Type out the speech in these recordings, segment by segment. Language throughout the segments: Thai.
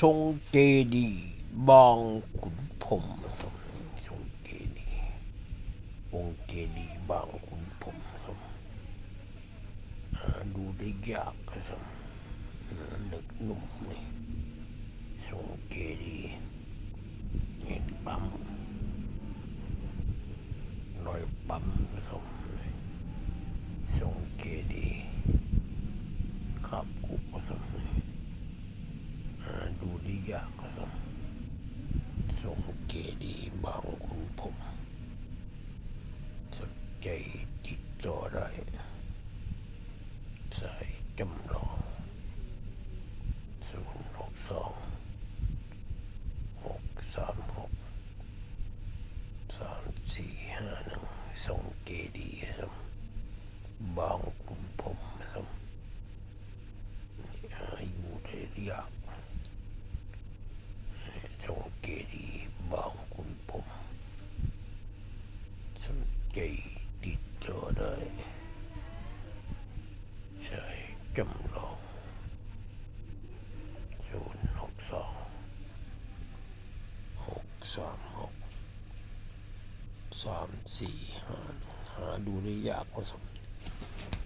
ชงเจดีบางขุนพรมสมชงเจดีองค์เจดีบางขุนพรมสมหาดูได้ยากสมเนื้อหนึกนุ่มนี่ชงเจดีเห็นปั๊มรอยปั๊มสมชงเจดีย์ขับกุกสม หาดูได้ ยากก็สมทรงเจดีบางคุณผมสนใจติดต่อได้ สายจำลองศูนย์หกสองหกสามหกสามสี่ห้าหนึ่งทรงเจดีย์สมบางคุณผมสมหาอายู่ได้ยาก ทรงเกดีย์ บางคุณผมสนใจติดต่อได้ใช่จำลองศูนย์หกสองหกสามหกสามสี่ห้าหาดูได้ยากกว่าสม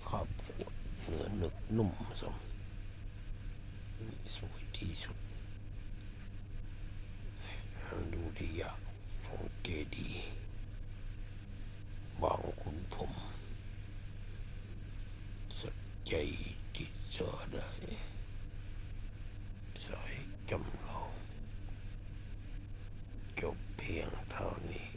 ขับขวดเนื้อหนึกนุ่มสมสวยที่สุด chạy chỉ sợ đời rồi trong lâu chụp hiện thao niệm